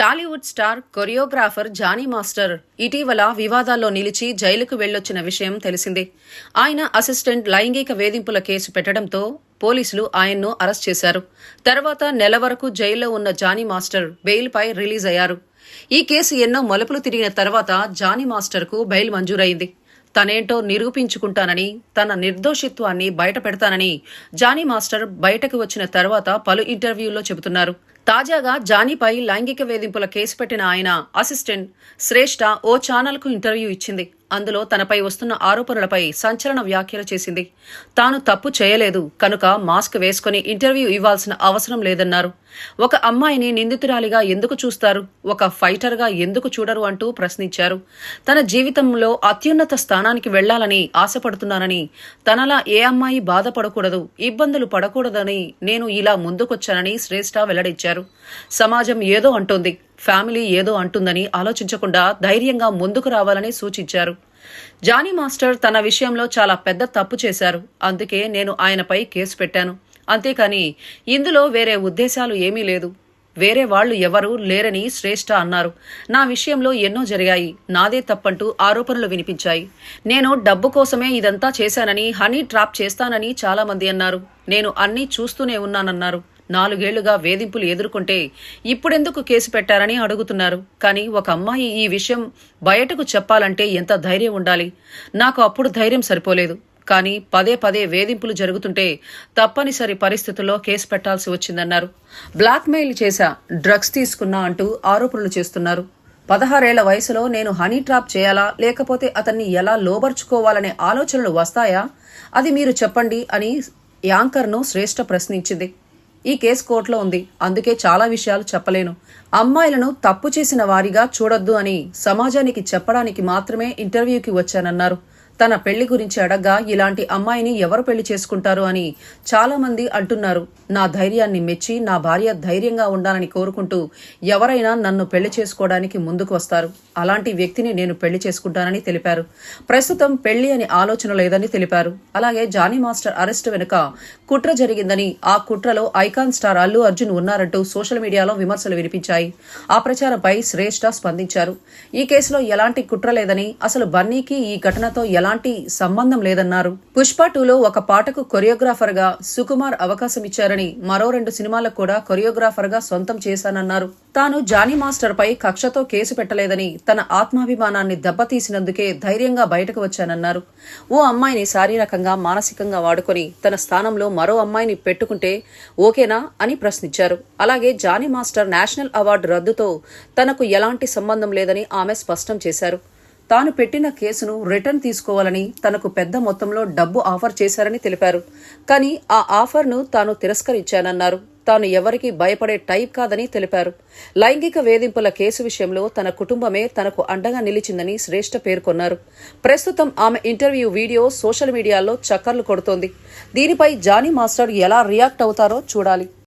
Tollywood star choreographer Jani master ఇటీవల వివాదాల్లో నిలిచి జైలుకు వెళ్ళొచ్చిన విషయం తెలిసిందే. ఆయన అసిస్టెంట్ లైంగిక వేధింపుల కేసు పెట్టడంతో పోలీసులు ఆయన్ను అరెస్ట్ చేశారు. తర్వాత నెల వరకు జైల్లో ఉన్న జానీ మాస్టర్ బెయిల్పై రిలీజ్ అయ్యారు. ఈ కేసు ఎన్నో మలుపులు తిరిగిన తర్వాత జానీ మాస్టర్కు బెయిల్ మంజూరైంది. తనేంటో నిరూపించుకుంటానని తన నిర్దోషిత్వాన్ని బయటపెడతానని జానీ మాస్టర్ బయటకు వచ్చిన తర్వాత పలు ఇంటర్వ్యూల్లో చెబుతున్నారు. తాజాగా జానీపై లైంగిక వేధింపుల కేసు పెట్టిన ఆయన అసిస్టెంట్ శ్రేష్ఠ ఓ ఛానల్కు ఇంటర్వ్యూ ఇచ్చింది. అందులో తనపై వస్తున్న ఆరోపణలపై సంచలన వ్యాఖ్యలు చేసింది. తాను తప్పు చేయలేదు కనుక మాస్క్ వేసుకుని ఇంటర్వ్యూ ఇవ్వాల్సిన అవసరం లేదన్నారు. ఒక అమ్మాయిని నిందితురాలిగా ఎందుకు చూస్తారు? ఒక ఫైటర్గా ఎందుకు చూడరు అంటూ ప్రశ్నించారు. తన జీవితంలో అత్యున్నత స్థానానికి వెళ్ళాలని ఆశపడుతున్నానని తనలా ఏ అమ్మాయి బాధపడకూడదు ఇబ్బందులు పడకూడదని నేను ఇలా ముందుకొచ్చానని శ్రేష్ఠ వెల్లడించారు. సమాజం ఏదో అంటోంది. ఫ్యామిలీ ఏదో అంటుందని ఆలోచించకుండా ధైర్యంగా ముందుకు రావాలని సూచించారు. జానీ మాస్టర్ తన విషయంలో చాలా పెద్ద తప్పు చేశారు. అందుకే నేను ఆయనపై కేసు పెట్టాను. అంతేకాని ఇందులో వేరే ఉద్దేశాలు ఏమీ లేదు. వేరే వాళ్ళు ఎవరూ లేరని శ్రేష్ఠ అన్నారు. నా విషయంలో ఎన్నో జరిగాయి. నాదే తప్పంటూ ఆరోపణలు వినిపించాయి. నేను డబ్బు కోసమే ఇదంతా చేశానని హనీ ట్రాప్ చేస్తానని చాలామంది అన్నారు. నేను అన్నీ చూస్తూనే ఉన్నానన్నారు. నాలుగేళ్ళుగా వేధింపులు ఎదుర్కొంటే ఇప్పుడెందుకు కేసు పెట్టారని అడుగుతున్నారు. కానీ ఒక అమ్మాయి ఈ విషయం బయటకు చెప్పాలంటే ఎంత ధైర్యం ఉండాలి? నాకు అప్పుడు ధైర్యం సరిపోలేదు. కానీ పదే పదే వేధింపులు జరుగుతుంటే తప్పనిసరి పరిస్థితుల్లో కేసు పెట్టాల్సి వచ్చిందన్నారు. బ్లాక్మెయిల్ చేశా డ్రగ్స్ తీసుకున్నా అంటూ ఆరోపణలు చేస్తున్నారు. పదహారేళ్ళ వయసులో నేను హనీ ట్రాప్ చేయాలా లేకపోతే అతన్ని ఎలా లోబర్చుకోవాలనే ఆలోచనలు వస్తాయా? అది మీరు చెప్పండి అని యాంకర్ను శ్రేష్ఠ ప్రశ్నించింది. ఈ కేసు కోర్టులో ఉంది. అందుకే చాలా విషయాలు చెప్పలేను. అమ్మాయిలను తప్పు చేసిన వారిగా చూడొద్దు అని సమాజానికి చెప్పడానికి మాత్రమే ఇంటర్వ్యూకి వచ్చానన్నారు. తన పెళ్ళి గురించి అడగ్గా ఇలాంటి అమ్మాయిని ఎవరు పెళ్ళి చేసుకుంటారు? అని చాలా మంది అంటున్నారు. నా ధైర్యాన్ని మెచ్చి నా భార్య ధైర్యంగా ఉండాలని కోరుకుంటూ ఎవరైనా నన్ను పెళ్ళి చేసుకోవడానికి ముందుకు వస్తారు. అలాంటి వ్యక్తిని నేను పెళ్ళి చేసుకుంటానని తెలిపారు. ప్రస్తుతం పెళ్ళి అని ఆలోచన లేదని తెలిపారు. అలాగే జానీ మాస్టర్ అరెస్ట్ వెనుక కుట్ర జరిగిందని ఆ కుట్రలో ఐకాన్ స్టార్ అల్లు అర్జున్ ఉన్నారంటూ సోషల్ మీడియాలో విమర్శలు వినిపించాయి. ఆ ప్రచారంపై శ్రేష్ఠ స్పందించారు. ఈ కేసులో ఎలాంటి కుట్ర లేదని అసలు బన్నీకి ఈ ఘటనతో ఎలా ఎలాంటి సంబంధం లేదన్నారు. పుష్ప టూలో ఒక పాటకు కొరియోగ్రాఫర్గా సుకుమార్ అవకాశం ఇచ్చారని మరో రెండు సినిమాలకు కూడా కొరియోగ్రాఫర్గా సొంతం చేశానన్నారు. తాను జానీ మాస్టర్ పై కక్షతో కేసు పెట్టలేదని తన ఆత్మాభిమానాన్ని దెబ్బతీసినందుకే ధైర్యంగా బయటకు వచ్చానన్నారు. ఓ అమ్మాయిని శారీరకంగా మానసికంగా వాడుకొని తన స్థానంలో మరో అమ్మాయిని పెట్టుకుంటే ఓకేనా అని ప్రశ్నించారు. అలాగే జానీ మాస్టర్ నేషనల్ అవార్డు రద్దుతో తనకు ఎలాంటి సంబంధం లేదని ఆమె స్పష్టం చేశారు. తాను పెట్టిన కేసును రిటర్న్ తీసుకోవాలని తనకు పెద్ద మొత్తంలో డబ్బు ఆఫర్ చేశారని తెలిపారు. కానీ ఆ ఆఫర్ను తాను తిరస్కరించానన్నారు. తాను ఎవరికీ భయపడే టైప్ కాదని తెలిపారు. లైంగిక వేధింపుల కేసు విషయంలో తన కుటుంబమే తనకు అండగా నిలిచిందని శ్రేష్ఠ పేర్కొన్నారు. ప్రస్తుతం ఆమె ఇంటర్వ్యూ వీడియో సోషల్ మీడియాలో చక్కర్లు కొడుతోంది. దీనిపై జానీ మాస్టర్ ఎలా రియాక్ట్ అవుతారో చూడాలి.